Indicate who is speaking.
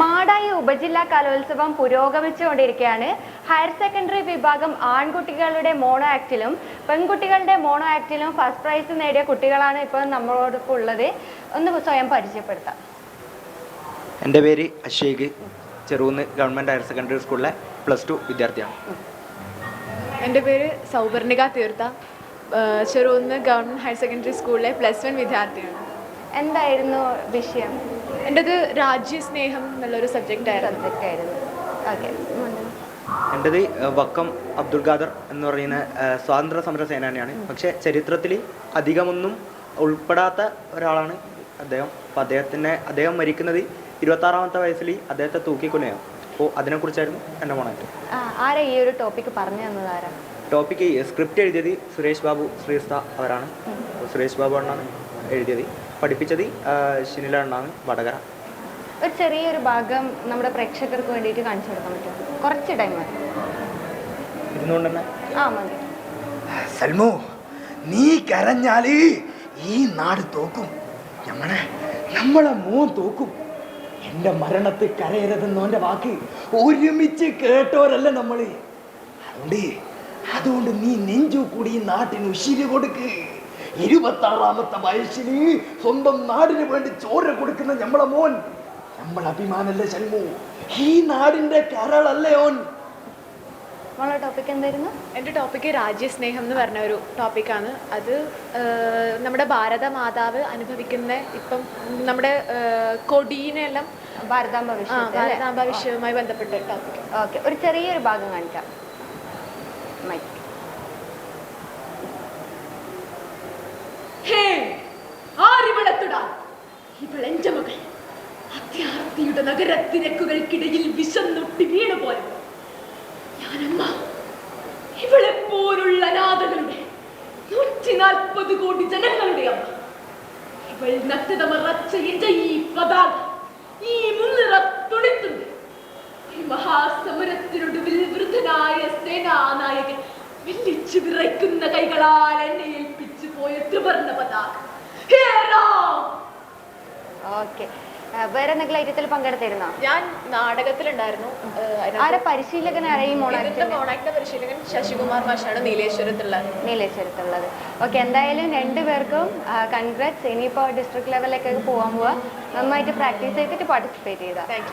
Speaker 1: മാടായി ഉപജില്ലാ കലോത്സവം പുരോഗമിച്ചുകൊണ്ടിരിക്കുകയാണ്. Higher secondary വിഭാഗം ആൺകുട്ടികളുടെ മോണോ ആക്ടിലും പെൺകുട്ടികളുടെ മോണോ ആക്ടിലും ഫസ്റ്റ് പ്രൈസ് നേടിയ കുട്ടികളാണ് ഇപ്പോൾ നമ്മളോടൊപ്പം ഉള്ളത്. ഒന്ന് സ്വയം പരിചയപ്പെടുത്താം.
Speaker 2: എന്റെ പേര് Ashekh Cherukunnu government higher secondary സ്കൂളിലെ പ്ലസ് ടു വിദ്യാർത്ഥിയാണ്.
Speaker 3: എന്റെ പേര് സൗവർണിക തീർത്ഥ. ചെറുന്ന് ചെറുകുന്ന് ഗവൺമെന്റ് ഹയർ സെക്കൻഡറി സ്കൂളിലെ പ്ലസ് വൺ വിദ്യാർത്ഥിയാണ്.
Speaker 1: എന്തായിരുന്നു വിഷയം?
Speaker 3: എന്റെത് രാജ്യസ്നേഹം എന്നുള്ളൊരു സബ്ജക്റ്റ് ആയിരുന്നു.
Speaker 1: സബ്ജക്റ്റ് ആയിരുന്നു. ഓക്കെ
Speaker 2: എന്റെത് വക്കം അബ്ദുൾ ഖാദർ എന്ന് പറയുന്ന സ്വാതന്ത്ര്യ സമര സേനാനിയാണ്. പക്ഷേ ചരിത്രത്തിൽ അധികമൊന്നും ഉൾപ്പെടാത്ത ഒരാളാണ് അദ്ദേഹം. അപ്പോൾ അദ്ദേഹത്തിന്റെ അദ്ദേഹം മരിക്കുന്നത് ഇരുപത്താറാമത്തെ വയസ്സിൽ അദ്ദേഹത്തെ തൂക്കിക്കൊല്ലുകയാണ്. അപ്പോൾ അതിനെക്കുറിച്ചായിരുന്നു എന്റെ മോണായിട്ട്.
Speaker 1: ആരാ ഈ ഒരു ടോപ്പിക് പറഞ്ഞു തന്നത് ആരാ?
Speaker 2: ടോപ്പിക്ക് സ്ക്രിപ്റ്റ് എഴുതിയത് സുരേഷ് ബാബു ശ്രീസ്ത അവരാണ്. സുരേഷ് ബാബു അണ്ണാണ് എഴുതിയത്. പഠിപ്പിച്ചത് ഷിനില വടകര.
Speaker 1: ഒരു ചെറിയൊരു ഭാഗം നമ്മുടെ പ്രേക്ഷകർക്ക് വേണ്ടിയിട്ട് കാണിച്ചു കൊടുക്കാൻ പറ്റും കുറച്ച് ടൈം മതി.
Speaker 2: ഇരുന്നുകൊണ്ട് തന്നെ?
Speaker 1: ആ മതി.
Speaker 4: സൽമു നീ കരഞ്ഞാൽ ഈ നാട് തോക്കും. ഞങ്ങളെ നമ്മളെ മോൻ തോക്കും. എന്റെ മരണത്തിൽ കരയരുതെന്നോന്റെ വാക്ക് ഒരുമിച്ച് കേട്ടോരല്ല നമ്മൾ. അതുകൊണ്ട് അതുകൊണ്ട് നീ നെഞ്ചു കൂടി ഈ നാട്ടിന് ഉശിരി കൊടുക്ക്. ഇരുപത്താറാമത്തെ വയസ്സിൽ സ്വന്തം നാടിന് വേണ്ടി ചോര കൊടുക്കുന്ന നമ്മളെ മോൻ. നമ്മളെ അഭിമാനല്ലേ സൽമു ഈ നാടിന്റെ കരളല്ലേ ഓൻ.
Speaker 1: നമ്മളെ ടോപ്പിക് എന്തായിരുന്നു?
Speaker 3: എന്റെ ടോപ്പിക്ക് രാജ്യസ്നേഹം എന്ന് പറഞ്ഞ ഒരു ടോപ്പിക്കാണ് അത് നമ്മുടെ ഭാരത മാതാവ് അനുഭവിക്കുന്ന ഇപ്പം നമ്മുടെ കൊടീനെല്ലാം
Speaker 1: ഭാരതാംബ
Speaker 3: ഭാരതാംബ വിഷയവുമായി ബന്ധപ്പെട്ട ടോപ്പിക്
Speaker 1: ഓക്കെ. ഒരു ചെറിയൊരു ഭാഗം കാണിക്കാം. മൈക്ക്
Speaker 5: ആരിവളത്തുടാ ഇവളെന്റെ മകൾ. അത്യാർത്തിയുടെ നഗരത്തിരക്കുകൾക്കിടയിൽ വിശന്നൊട്ടി വീണു പോയത് ഞാനമ്മ ഇവളെ പോലുള്ള അനാഥകളുടെ നൂറ്റി നാൽപ്പത് കോടി ജനങ്ങളുടെ അമ്മ. ഇവൾ നഗ്നത മറച്ച എന്റെ ഈ പതാക ഈ മുൻനിറ തുണിത്തുണ്ട് ഈ മഹാസമരത്തിനൊടുവിൽ വൃദ്ധനായ സേനാനായകൻ വില്ലിച്ചു വിറയ്ക്കുന്ന കൈകളാൽ എന്നെ ഏൽപ്പിച്ചു പോയ ത്രിവർണ പതാക!
Speaker 1: ഓക്കെ. വേറെ എന്തെങ്കിലും ഐറ്റത്തിൽ പങ്കെടുത്തിരുന്നോ?
Speaker 3: ഞാൻ നാടകത്തിലുണ്ടായിരുന്നു. ആരെ പരിശീലകൻ
Speaker 1: ആരെ ഈ മോണാക്ടിന്റെ
Speaker 3: മോണാക്ടിന്റെ പരിശീലകൻ ശശികുമാർ മാഷാണ് നീലേശ്വരത്തുള്ളത്.
Speaker 1: നീലേശ്വരത്തുള്ളത്. ഓക്കെ എന്തായാലും രണ്ടുപേർക്കും കൺഗ്രാറ്റ്സ് ഇനിയിപ്പോൾ ഡിസ്ട്രിക്ട് ലെവലിലേക്കൊക്കെ പോകാൻ പോവാ. നന്നായിട്ട് പ്രാക്ടീസ് ചെയ്തിട്ട് പാർട്ടിസിപ്പേറ്റ് ചെയ്താൽ